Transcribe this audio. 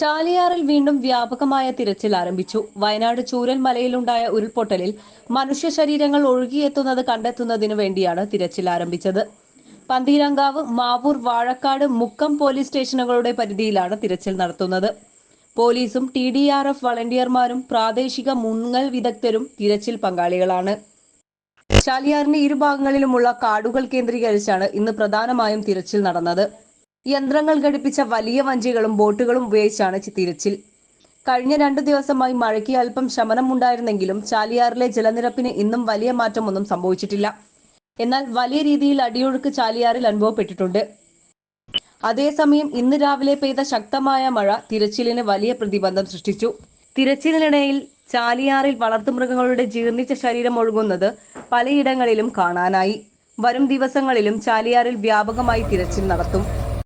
ചാലിയാറിൽ വീണ്ടും വ്യാപകമായ തിരച്ചിൽ ആരംഭിച്ചു. വയനാട് ചൂരൽ മലയിലുണ്ടായ ഉരുൾപൊട്ടലിൽ മനുഷ്യ ശരീരങ്ങൾ ഒഴുകിയെത്തുന്നത് കണ്ടെത്തുന്നതിനു വേണ്ടിയാണ് തിരച്ചിൽ ആരംഭിച്ചത്. പന്തീരങ്കാവ് മാവൂർ വാഴക്കാട് മുക്കം പോലീസ് സ്റ്റേഷനുകളുടെ പരിധിയിലാണ് തിരച്ചിൽ നടത്തുന്നത്. പോലീസും ടി ഡി ആർ എഫ് വളണ്ടിയർമാരും പ്രാദേശിക മുങ്ങൽ വിദഗ്ധരും തിരച്ചിൽ പങ്കാളികളാണ്. ചാലിയാറിന്റെ ഇരുഭാഗങ്ങളിലുമുള്ള കാടുകൾ കേന്ദ്രീകരിച്ചാണ് ഇന്ന് പ്രധാനമായും തിരച്ചിൽ നടന്നത്. യന്ത്രങ്ങൾ ഘടിപ്പിച്ച വലിയ വഞ്ചികളും ബോട്ടുകളും ഉപയോഗിച്ചാണ് തിരച്ചിൽ. കഴിഞ്ഞ രണ്ടു ദിവസമായി മഴയ്ക്ക് അല്പം ശമനമുണ്ടായിരുന്നെങ്കിലും ചാലിയാറിലെ ജലനിരപ്പിന് ഇന്നും വലിയ മാറ്റമൊന്നും സംഭവിച്ചിട്ടില്ല. എന്നാൽ വലിയ രീതിയിൽ അടിയൊഴുക്ക് ചാലിയാറിൽ അനുഭവപ്പെട്ടിട്ടുണ്ട്. അതേസമയം ഇന്ന് രാവിലെ പെയ്ത ശക്തമായ മഴ തിരച്ചിലിന് വലിയ പ്രതിബന്ധം സൃഷ്ടിച്ചു. തിരച്ചിലിനിടയിൽ ചാലിയാറിൽ വളർത്തുമൃഗങ്ങളുടെ ജീർണിച്ച ശരീരം ഒഴുകുന്നത് പലയിടങ്ങളിലും കാണാനായി. വരും ദിവസങ്ങളിലും ചാലിയാറിൽ വ്യാപകമായി തിരച്ചിൽ നടത്തും.